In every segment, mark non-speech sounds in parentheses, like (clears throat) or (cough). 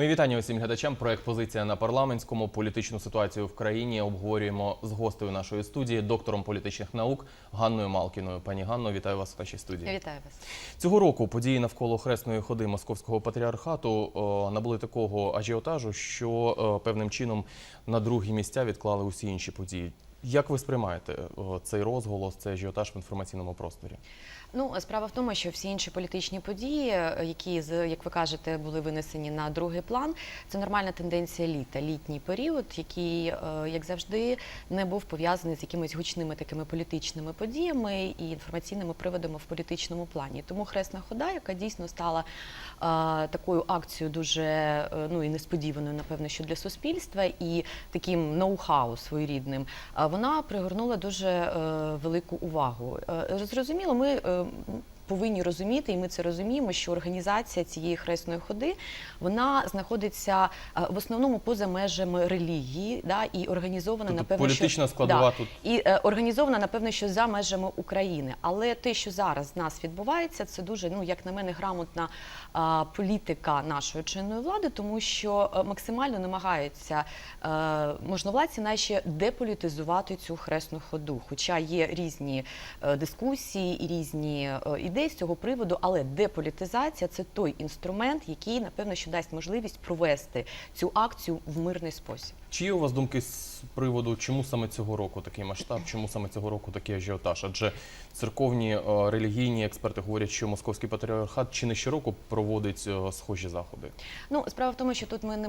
Мої вітання усім глядачам. Проект Позиція на парламентському політичну ситуацію в країні обговорюємо з гостею нашої студії, доктором політичних наук Ганною Малкіною. Пані Ганно, вітаю вас в нашій студії. Вітаю вас. Цього року події навколо хресної ходи московського патріархату о, набули такого ажіотажу, що о, певним чином на другі місця відклали усі інші події. Як ви сприймаєте о, цей розголос, цей ажіотаж в інформаційному просторі? Ну справа в тому, що всі інші політичні події, е, які як ви кажете, були винесені на другий план, це нормальна тенденція літа, літній період, який, е, як завжди, не був пов'язаний з якимись гучними такими політичними подіями і інформаційними приводами в політичному плані. Тому хресна хода, яка дійсно стала е, такою акцією, дуже ну і несподіваною, напевно, що для суспільства, і таким ноу-хау своєрідним, вона пригорнула дуже велику увагу. Зрозуміло, ми 嗯。Повинні розуміти, і ми це розуміємо, що організація цієї хресної ходи вона знаходиться е, в основному поза межами релігії, да, і організована Тобто напевно, політична що, складова да, тут і е, організована, напевно, що за межами України. Але те, що зараз в нас відбувається, це дуже, ну як на мене, грамотна а, політика нашої чинної влади, тому що е, максимально намагаються е, можновладці наші деполітизувати цю хресну ходу. Хоча є різні е, дискусії і різні е, ідеї з цього приводу, але деполітизація це той інструмент, який напевно що дасть можливість провести цю акцію в мирний спосіб. Чи є у вас думки з приводу, чому саме цього року такий масштаб, чому саме цього року такий ажіотаж? Адже церковні е, релігійні експерти говорять, що московський патріархат чи не щороку проводить е, схожі заходи. Ну, справа в тому, що тут ми не,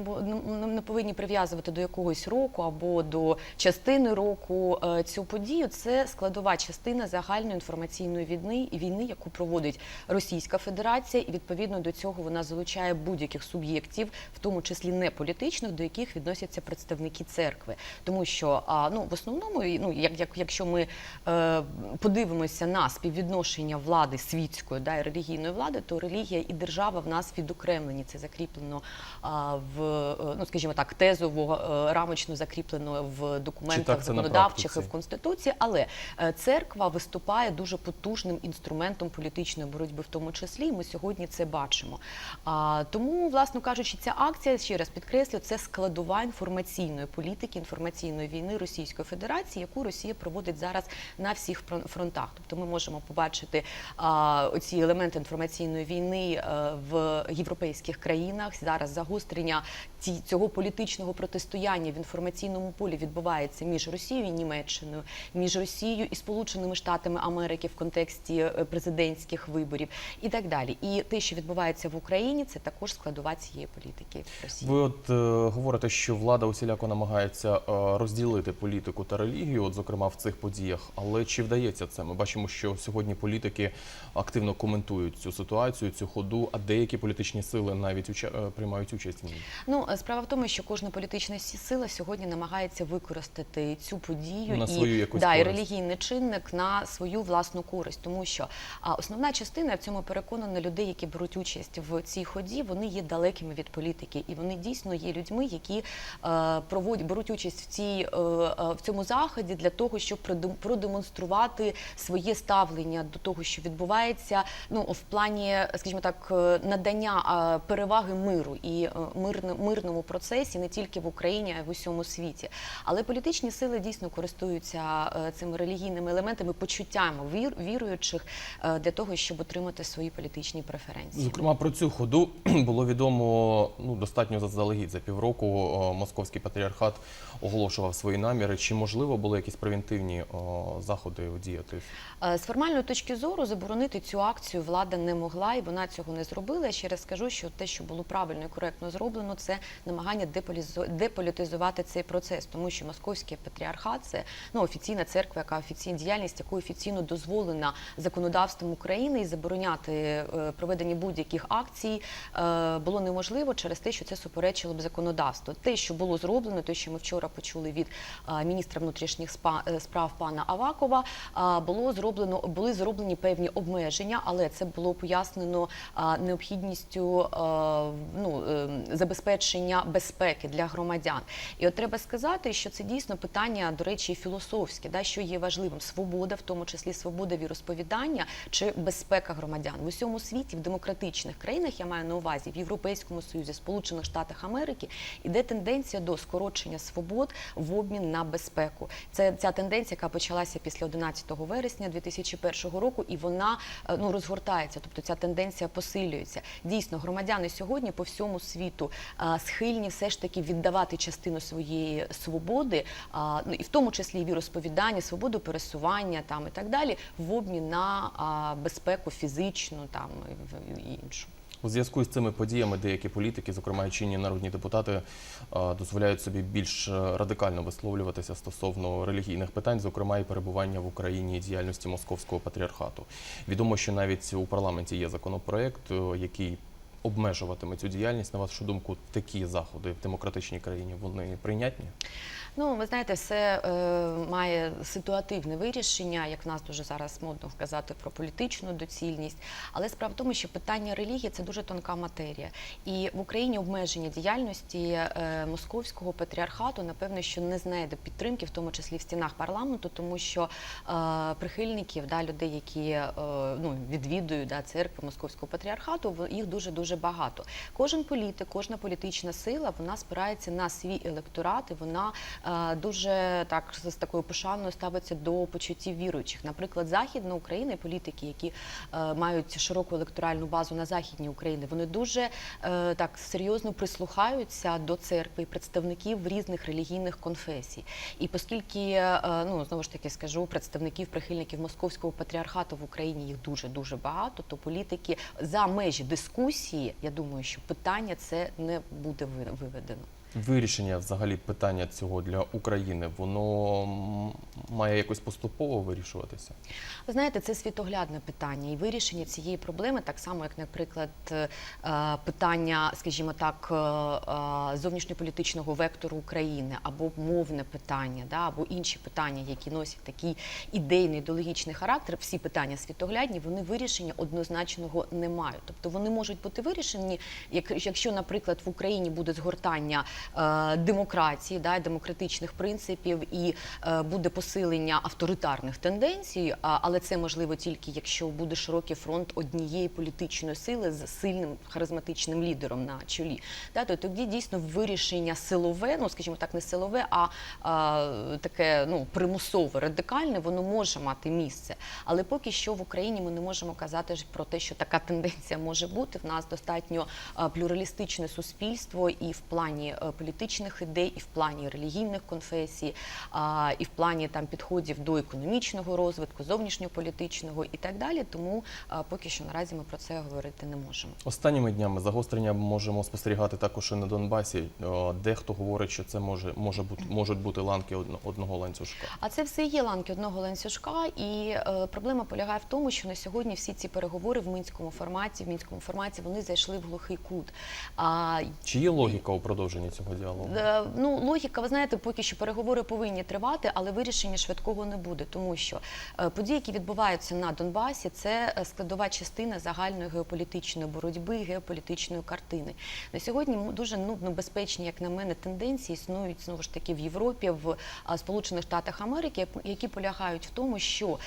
не повинні прив'язувати до якогось року або до частини року е, цю подію. Це складова частина загальної інформаційної війни, війни, яку проводить Російська Федерація, і відповідно до цього вона залучає будь-яких суб'єктів, в тому числі не політичних, до яких відносяться представники церкви. Тому що а, ну, в основному, ну, як, як, якщо ми е, подивимося на співвідношення влади світської да, і релігійної влади, то релігія і держава в нас відокремлені. Це закріплено а, в е, ну, скажімо так, тезово е, рамочно закріплено в документах законодавчих і в конституції. Але е, церква виступає дуже потужним інструментом політичної боротьби, в тому числі. і Ми сьогодні це бачимо. А, тому, власно кажучи, ця акція ще раз підкреслю, це складова інформаційної політики, інформаційної війни Російської Федерації, яку Росія проводить зараз на всіх фрон- фронтах. Тобто, ми можемо побачити а, оці елементи інформаційної війни е, в європейських країнах. Зараз загострення ці, цього політичного протистояння в інформаційному полі відбувається між Росією і Німеччиною, між Росією і Сполученими Штатами Америки в контексті е, президентських виборів і так далі. І те, що відбувається в Україні, це також складова цієї політики Росії. Ви от е, говорите, що влада усіляко намагається е, розділити політику та релігію, от зокрема в цих подіях. Але чи вдається це? Ми бачимо, що сьогодні політики активно коментують цю ситуацію, цю ходу, а деякі політичні сили навіть уча- е, приймають участь в ній. Ну, е, справа в тому, що кожна політична сила сьогодні намагагається використати цю подію На і, свою якусь да, і релігійний чинник на свою власну користь, тому що а, основна частина в цьому переконана людей, які беруть участь в цій ході, вони є далекими від політики, і вони дійсно є людьми, які е, проводять беруть участь в цій е, е, в цьому заході для того, щоб продем- продемонструвати своє ставлення до того, що відбувається, ну в плані, скажімо так, е, надання переваги миру і мирному процесі не тільки в Україні, а й в усьому світі. Але політичні сили дійсно користуються цими релігійними елементами, почуттями вір, віруючих для того, щоб отримати свої політичні преференції. Зокрема, про цю ходу (clears throat) було відомо ну достатньо заздалегідь за півроку. о, Московський патріархат оголошував свої наміри. Чи можливо були якісь превентивні заходи діяти? Е, З формальної точки зору заборонити цю акцію влада не могла, і вона цього не зробила. Я ще раз скажу, що те, що було правильно і коректно зроблено, це намагання деполітизувати цей процес, тому що московський патріархат це ну офіційна церква, яка офіційна діяльність, якою офіційно дозволена законодавством України і забороняти е, проведення будь-яких акцій е, було неможливо через те, що це суперечило б законодавству. Те, що було зроблено. Зроблено. Те, що ми вчора почули від міністра внутрішніх е, справ пана Авакова, було зроблено були зроблені певні обмеження, але це було пояснено необхідністю ну, е, забезпечення безпеки для громадян. І от треба сказати, що це дійсно питання, до речі, філософське, да, що є важливим: свобода, в тому числі свобода віросповідання чи безпека громадян в усьому світі, в демократичних країнах, я маю на увазі в Європейському Союзі, Сполучених Штатах Америки, іде тенденція до скорочення свобод в обмін на безпеку. Це ця тенденція, яка почалася після 11 вересня 2001 року, і вона е, ну розгортається. Тобто ця тенденція посилюється. Дійсно, громадяни сьогодні по всьому світу а, схильні все ж таки віддавати частину своєї свободи, а, ну і в тому числі і віросповідання, свободу пересування там і так далі, в обмін на безпеку фізичну там і іншу. У зв'язку з цими подіями деякі політики, зокрема чинні народні депутати, е, дозволяють собі більш е, радикально висловлюватися стосовно релігійних питань, зокрема і перебування в Україні діяльності московського патріархату. Відомо, що навіть у парламенті є законопроект, е, який обмежуватиме цю діяльність. На вашу думку, такі заходи в демократичній країні вони прийнятні? Ну, ви знаєте, все е, має ситуативне вирішення, як в нас дуже зараз модно казати про політичну доцільність. Але справа в тому, що питання релігії це дуже тонка матерія. І в Україні обмеження діяльності е, московського патріархату, напевно, що не знайде підтримки, в тому числі в стінах парламенту, тому що е, прихильників, да, людей, які е, ну, відвідують да, церкви московського патріархату, їх дуже дуже багато. Кожен політик, кожна політична сила, вона спирається на свій електорат, і вона дуже так з такою пошаною ставиться до почуттів віруючих. Наприклад, західна Україна, і політики, які е, мають широку електоральну базу на західній Україні, вони дуже е, так серйозно прислухаються до церкви і представників різних релігійних конфесій. І оскільки, е, ну знову ж таки скажу, представників прихильників московського патріархату в Україні їх дуже дуже багато, то політики за межі дискусії, я думаю, що питання це не буде виведено. Вирішення взагалі питання цього для України воно має якось поступово вирішуватися. Ви знаєте, це світоглядне питання, і вирішення цієї проблеми, так само як, наприклад, е, питання, скажімо так, е, е, зовнішньополітичного вектору України або мовне питання, да, або інші питання, які носять такий ідейний ідеологічний характер, всі питання світоглядні, вони вирішення однозначного не мають. Тобто вони можуть бути вирішені, як- якщо, наприклад, в Україні буде згортання демократії, да, демократичних принципів і е, буде посилення авторитарних тенденцій, але це можливо тільки якщо буде широкий фронт однієї політичної сили з сильним харизматичним лідером на чолі. Да, то тоді дійсно вирішення силове, ну скажімо так, не силове, а, а таке ну примусове, радикальне, воно може мати місце. Але поки що в Україні ми не можемо казати про те, що така тенденція може бути. В нас достатньо плюралістичне суспільство і в плані е, політичних ідей, і в плані релігійних конфесій, і в плані там підходів до економічного розвитку, зовнішньополітичного і так далі. Тому поки що наразі ми про це говорити не можемо. Останніми днями загострення можемо спостерігати також і на Донбасі. Дехто говорить, що це може, може бути, можуть бути ланки одно- одного ланцюжка. А це все є ланки одного ланцюжка, і е, проблема полягає в тому, що на сьогодні всі ці переговори в мінському форматі, в мінському форматі вони зайшли в глухий кут. А Чи є логіка у продовженні цього діалогу? Е, Ну, логіка, ви знаєте, поки що переговори повинні тривати, але вирішення швидкого не буде, тому що е, події, які відбуваються на Донбасі, це е, складова частина загальної геополітичної боротьби, геополітичної картини. На сьогодні дуже ну, небезпечні, як на мене, тенденції існують знову ж таки в Європі, в Сполучених Штатах Америки, які полягають в тому, що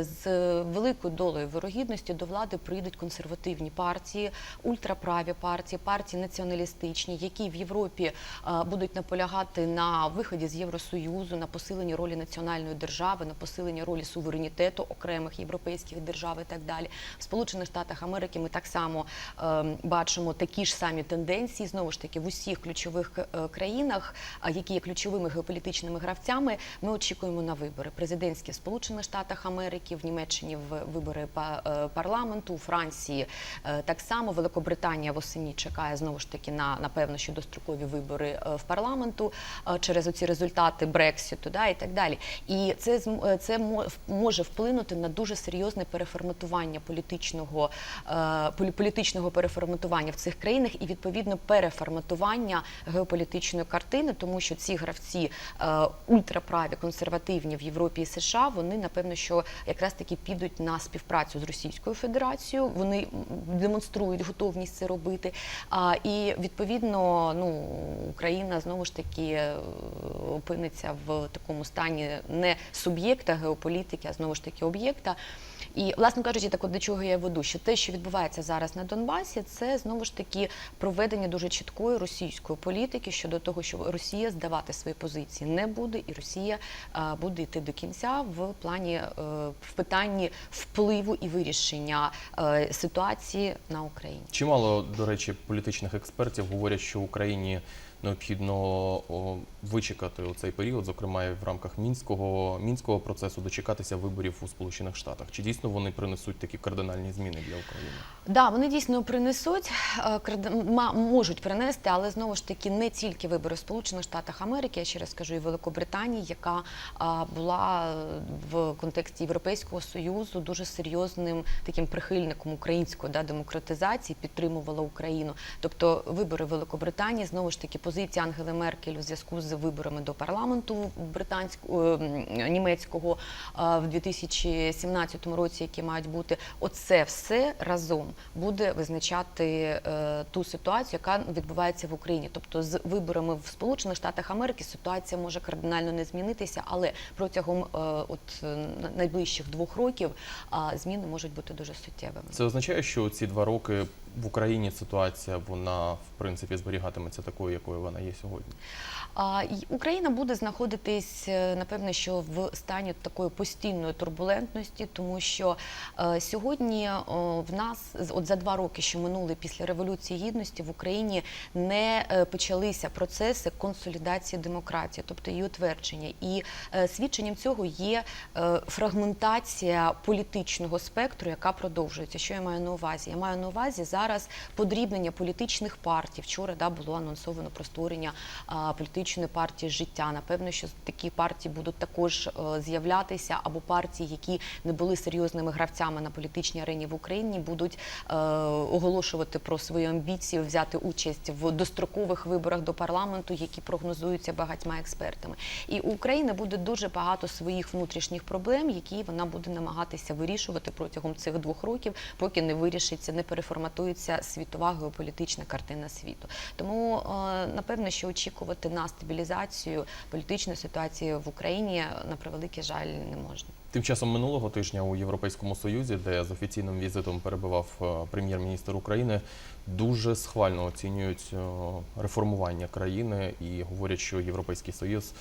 з великою долею вирогідності до влади прийдуть консервативні партії, ультраправі партії, партії націоналістичні, які в Європі будуть наполягати на виході з Євросоюзу, на посиленні ролі національної держави, на посиленні ролі суверенітету окремих європейських держав і так далі. В Сполучених Штатах Америки ми так само е, бачимо такі ж самі тенденції. Знову ж таки, в усіх ключових е, країнах, які є ключовими геополітичними гравцями, ми очікуємо на вибори. Президентські в Сполучених Штатах Америки, в Німеччині в вибори е, парламенту, у Франції е, так само. Великобританія восені чекає знову ж таки на напевно що дострокові вибори е, в парламенту е, через оці результати Брекситу, да і так далі. І це е, це може вплинути на дуже серйозне переформатування політичного політичного переформатування в цих країнах і відповідно переформатування геополітичної картини, тому що ці гравці ультраправі, консервативні в Європі і США, вони напевно, що якраз таки підуть на співпрацю з Російською Федерацією. Вони демонструють готовність це робити. А, і відповідно, ну Україна знову ж таки е, опиниться в такому стані не суб'єкта геополітики, а знову ж таки об'єкта. І, власне кажучи, так от до чого я веду, що те, що відбувається зараз на Донбасі, це знову ж таки проведення дуже чіткої російської політики щодо того, що Росія здавати свої позиції не буде, і Росія е, буде йти до кінця в плані е, в питанні впливу і вирішення е, ситуації на Україні. Чимало, до речі, політичних експертів говорять, що Україні необхідно вичекати у цей період, зокрема і в рамках мінського мінського процесу, дочекатися виборів у Сполучених Штатах. Чи дійсно вони принесуть такі кардинальні зміни для України? Да, вони дійсно принесуть, е, можуть принести, але знову ж таки не тільки вибори в Сполучених Штатах Америки, я ще раз кажу, і Великобританії, яка була в контексті Європейського союзу дуже серйозним таким прихильником української да, демократизації, підтримувала Україну. Тобто вибори Великобританії знову ж таки позиція Ангели Меркель у зв'язку з виборами до парламенту британського німецького а, в 2017 році, які мають бути, оце все разом буде визначати е, ту ситуацію, яка відбувається в Україні. Тобто з виборами в Сполучених Штатах Америки ситуація може кардинально не змінитися, але протягом е, от е, найближчих двох років зміни можуть бути дуже суттєвими. Це означає, що ці два роки в Україні ситуація вона в принципі зберігатиметься такою, якою вона є сьогодні. А, Україна буде знаходитись, е, напевне, що в стані такої постійної турбулентності, тому що е, сьогодні о, в нас от за два роки, що минули після революції гідності, в Україні не е, почалися процеси консолідації демократії, тобто її утвердження. І е, свідченням цього є е, фрагментація політичного спектру, яка продовжується. Що я маю на увазі? Я маю на увазі зараз подрібнення політичних партій. Вчора да, було анонсовано про створення а, політичної партії життя. Напевно, що такі партії будуть також е, з'являтися, або партії, які не були серйозними гравцями на політичній арені в Україні, будуть е, оголошувати про свої амбіції взяти участь в дострокових виборах до парламенту, які прогнозуються багатьма експертами. І у України буде дуже багато своїх внутрішніх проблем, які вона буде намагатися вирішувати протягом цих двох років, поки не вирішиться, не переформатується світова геополітична картина світу. Тому е, напевно, що очікувати на стабілізацію політичної ситуації в Україні на превеликий жаль не можна. Тим часом минулого тижня у Європейському Союзі, де з офіційним візитом перебував е, прем'єр-міністр України, дуже схвально оцінюють е, реформування країни і говорять, що Європейський Союз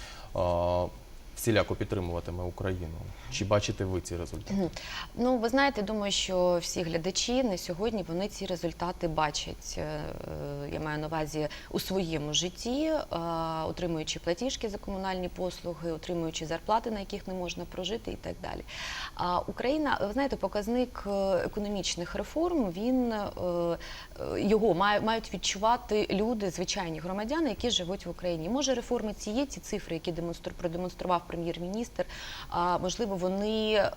всіляко підтримуватиме Україну. Чи бачите ви ці результати? Ну, ви знаєте, думаю, що всі глядачі на сьогодні вони ці результати бачать. Е, Я маю на увазі у своєму житті, е, отримуючи платіжки за комунальні послуги, отримуючи зарплати, на яких не можна прожити, і так далі. А Україна, ви знаєте, показник е, економічних реформ. Він е, е, його мають відчувати люди, звичайні громадяни, які живуть в Україні. Може, реформи ці є, ці цифри, які демонстру- продемонстрував прем'єр-міністр. Можливо, вони е,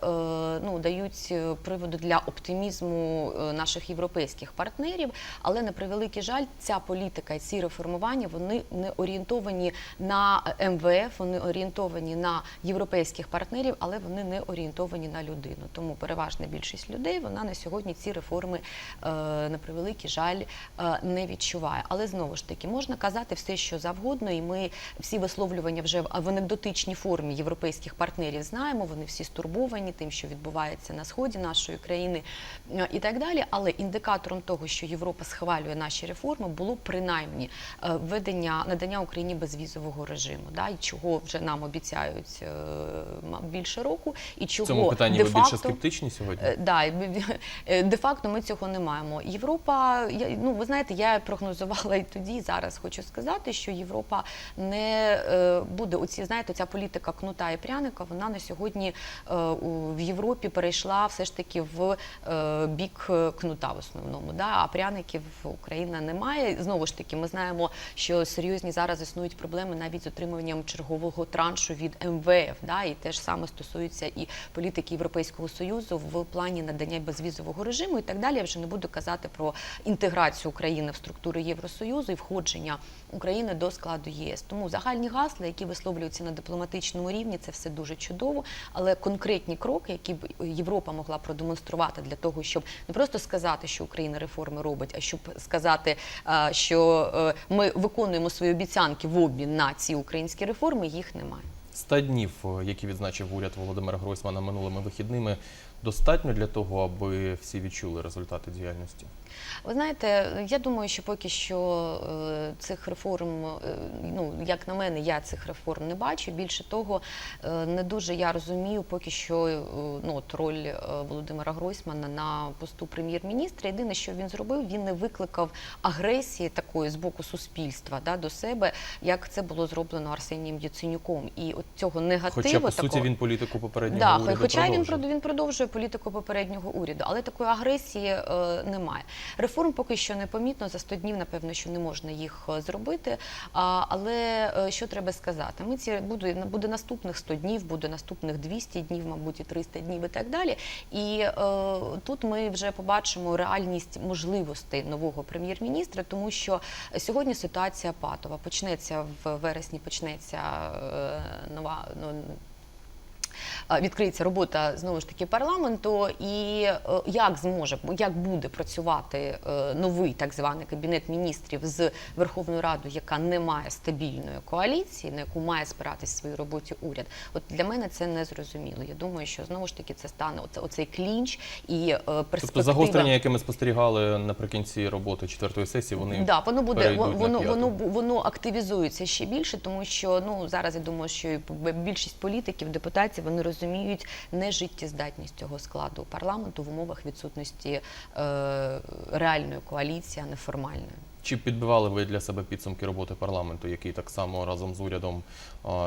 ну дають е, приводу для оптимізму е, наших європейських партнерів, але на превеликий жаль, ця політика і ці реформування вони не орієнтовані на МВФ, вони орієнтовані на європейських партнерів, але вони не орієнтовані на людину. Тому переважна більшість людей вона на сьогодні ці реформи на превеликий жаль не відчуває. Але знову ж таки можна казати все, що завгодно, і ми всі висловлювання вже в анекдотичній формі європейських партнерів знаємо. Вони всі стурбовані тим, що відбувається на сході нашої країни е, і так далі. Але індикатором того, що Європа схвалює наші реформи, було принаймні е, введення надання Україні безвізового режиму, да, і чого вже нам обіцяють е, більше року, і В цьому питанні ви більше скептичні сьогодні? Да, і бі- бі- е, де-факто ми цього не маємо. Європа, я, ну ви знаєте, я прогнозувала і тоді, і зараз хочу сказати, що Європа не буде оці, знаєте, ця політика кнута і пряника, вона на сьогодні е, в Європі перейшла все ж таки в е, бік кнута в основному. Да? А пряників Україна не має. Знову ж таки, ми знаємо, що серйозні зараз існують проблеми навіть з отримуванням чергового траншу від МВФ. Да? І те ж саме стосується і політики Європейського союзу в плані надання безвізового режиму і так далі. Я вже не буду казати про інтеграцію України в структури Євросоюзу і входження України до складу ЄС. Тому загальні гасла, які висловлюються на дипломатичному рівні, це все дуже чудово. Але конкретні кроки, які б Європа могла продемонструвати для того, щоб не просто сказати, що Україна реформи робить, а щоб сказати, що е, ми виконуємо свої обіцянки в обмін на ці українські реформи, їх немає. 100 днів, е, які відзначив уряд Володимира Гройсмана минулими вихідними, достатньо для того, аби всі відчули результати діяльності. Ви знаєте, я думаю, що поки що е, цих реформ, е, ну як на мене, я цих реформ не бачу. Більше того, е, не дуже я розумію, поки що ну от роль Володимира Гройсмана на посту прем'єр-міністра. Єдине, що він зробив, він не викликав агресії такої з боку суспільства да, до себе, як це було зроблено Арсенієм Яценюком. І от цього негативу Хоча, по суті, він політику попереднього Да, уряду хоча він продовжив. він продовжує політику попереднього уряду, але такої агресії е, немає. Реформ поки що не помітно. За 100 днів, напевно, що не можна їх е, зробити. А, але е, що треба сказати? Ми ці буде буде наступних 100 днів, буде наступних 200 днів, мабуть, і 300 днів і так далі. І е, тут ми вже побачимо реальність можливостей нового прем'єр-міністра, тому що сьогодні ситуація патова. Почнеться в вересні, почнеться е, нова ну, відкриється робота знову ж таки парламенту, і е, як зможе як буде працювати е, новий так званий кабінет міністрів з Верховною Радою, яка не має стабільної коаліції, на яку має спиратись в своїй роботі уряд. От для мене це не зрозуміло. Я думаю, що знову ж таки це стане оце, оцей клінч і е, перспектива. Тобто загострення, яке ми спостерігали наприкінці роботи четвертої сесії, вони Да, воно буде воно, воно воно активізується ще більше, тому що ну зараз я думаю, що більшість політиків, депутатів вони розуміють нежиттєздатність цього складу парламенту в умовах відсутності е, реальної коаліції, а не формальної. Чи підбивали ви для себе підсумки роботи парламенту, який так само разом з урядом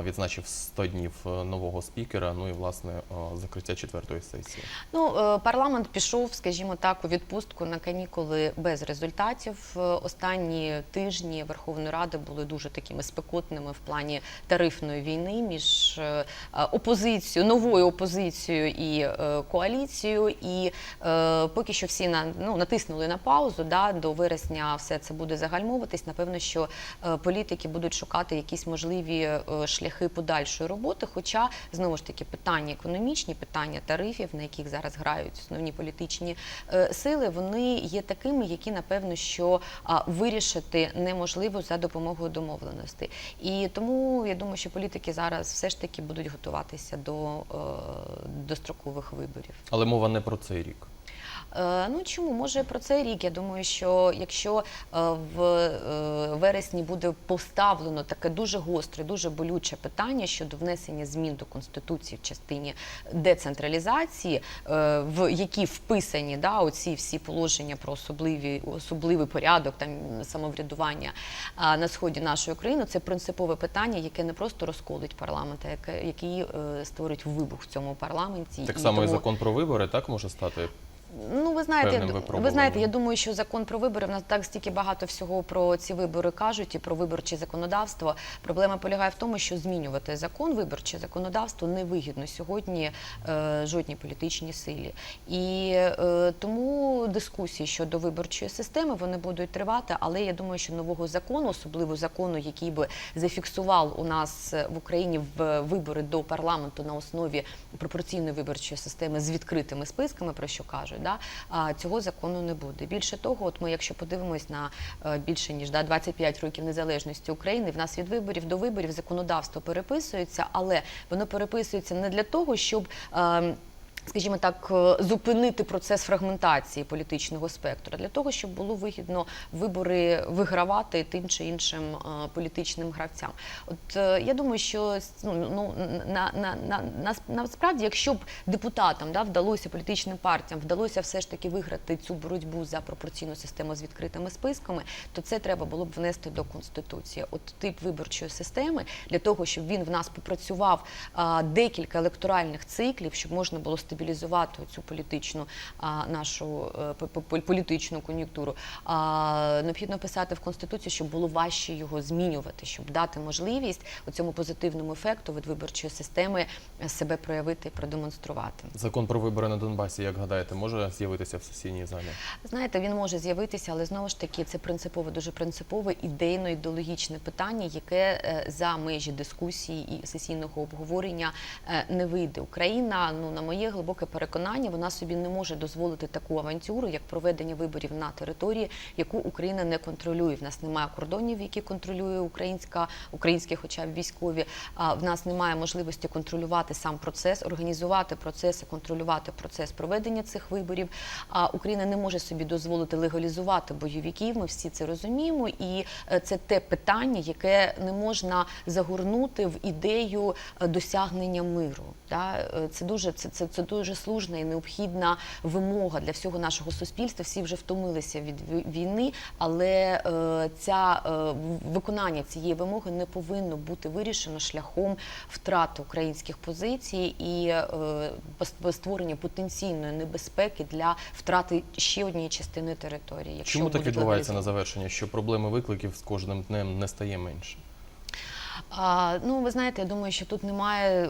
відзначив 100 днів е, нового спікера, ну і власне закриття четвертої сесії? Ну, е, парламент пішов, скажімо так, у відпустку на канікули без результатів. Е, Останні тижні Верховної Ради були дуже такими спекотними в плані тарифної війни між е, опозицією, новою опозицією і е, коаліцією. І е, поки що всі на ну натиснули на паузу. Да, до вересня все це буде загальмовуватись. Напевно, що е, політики будуть шукати якісь можливі е, шляхи подальшої роботи. Хоча знову ж таки питання економічні, питання тарифів, на яких зараз грають основні політичні е, сили, вони є такими, які напевно що вирішити неможливо за допомогою домовленостей. І тому я думаю, що політики зараз все ж таки будуть готуватися до дострокових виборів. Але мова не про цей рік. Е, Ну чому може про цей рік? Я думаю, що якщо е, в е, вересні буде поставлено таке дуже гостре, дуже болюче питання щодо внесення змін до конституції в частині децентралізації, в які вписані да, оці всі положення про особливі особливий порядок там самоврядування на сході нашої країни, це принципове питання, яке не просто розколить парламент, а яке який створить вибух в цьому парламенті. Так І само і тому- закон про вибори так може стати. Ну, ви знаєте, ви знаєте, я думаю, що закон про вибори в нас так стільки багато всього про ці вибори кажуть і про виборче законодавство. Проблема полягає в тому, що змінювати закон, виборче законодавство невигідно сьогодні е, жодній політичній силі. І е, тому дискусії щодо виборчої системи вони будуть тривати. Але я думаю, що нового закону, особливо закону, який би зафіксував у нас в Україні в вибори до парламенту на основі пропорційної виборчої системи з відкритими списками, про що кажуть, да, цього закону не буде. Більше того, от ми, якщо подивимось на е, більше ніж да, 25 років незалежності України, в нас від виборів до виборів законодавство переписується, але воно переписується не для того, щоб. Скажімо так, е, зупинити процес фрагментації політичного спектру для того, щоб було вигідно вибори вигравати тим чи іншим е, політичним гравцям. От е, я думаю, що ну, ну на, на, на, на, насправді, якщо б депутатам да, вдалося політичним партіям вдалося все ж таки виграти цю боротьбу за пропорційну систему з відкритими списками, то це треба було б внести до конституції. От тип виборчої системи для того, щоб він в нас попрацював а, декілька електоральних циклів, щоб можна було стабілізувати цю політичну нашу е, по- по- політичну кон'юнктуру. А, необхідно писати в конституцію, щоб було важче його змінювати, щоб дати можливість у цьому позитивному ефекту від виборчої системи себе проявити продемонструвати. Закон про вибори на Донбасі, як гадаєте, може з'явитися в сесійній залі? Знаєте, він може з'явитися, але знову ж таки це принципове, дуже принципове ідейно-ідеологічне питання, яке е, за межі дискусії і сесійного обговорення е, не вийде. Україна, ну на моє глибоке переконання, вона собі не може дозволити таку авантюру, як проведення виборів на території, яку Україна не контролює. В нас немає кордонів, які контролює українська, українські, хоча б військові. А в нас немає можливості контролювати сам процес, організувати процес контролювати процес проведення цих виборів. А Україна не може собі дозволити легалізувати бойовиків. Ми всі це розуміємо, і е, це те питання, яке не можна загорнути в ідею е, досягнення миру. Е, Це дуже це, це, це дуже служна і необхідна вимога для всього нашого суспільства. Всі вже втомилися від війни, але е, ця е, виконання цієї вимоги не повинно бути вирішено шляхом втрати українських позицій і е, створення потенційної небезпеки для втрати ще однієї частини території. Якщо Чому так відбувається на завершення, що проблеми викликів з кожним днем не стає менше? А, ну, ви знаєте, я думаю, що тут немає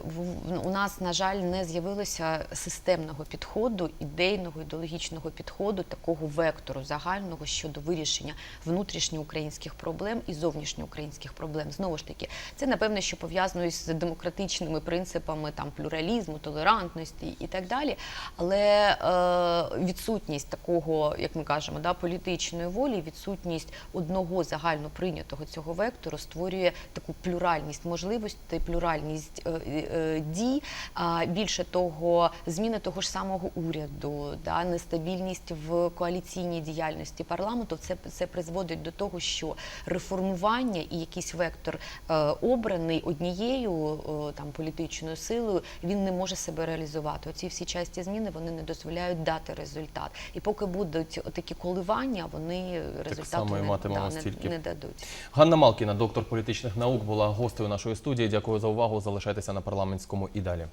у нас, на жаль, не з'явилося системного підходу, ідейного, ідеологічного підходу, такого вектору загального щодо вирішення внутрішньоукраїнських проблем і зовнішньоукраїнських проблем. Знову ж таки, це напевне, що пов'язано з демократичними принципами там плюралізму, толерантності і так далі. Але е, відсутність такого, як ми кажемо, да, політичної волі, відсутність одного загально прийнятого цього вектору створює таку плюральність можливостей, плюральність е, е, дій. А більше того, зміни того ж самого уряду, да, нестабільність в коаліційній діяльності парламенту, це, це призводить до того, що реформування і якийсь вектор е, обраний однією е, там політичною силою, він не може себе реалізувати. Оці всі часті зміни вони не дозволяють дати результат. І поки будуть такі коливання, вони результату само і не, матимемо да, не, не дадуть. Ганна Малкіна, доктор політичних наук, була гостею нашої студії. Дякую за увагу. Залишайтеся на парламентському і далі.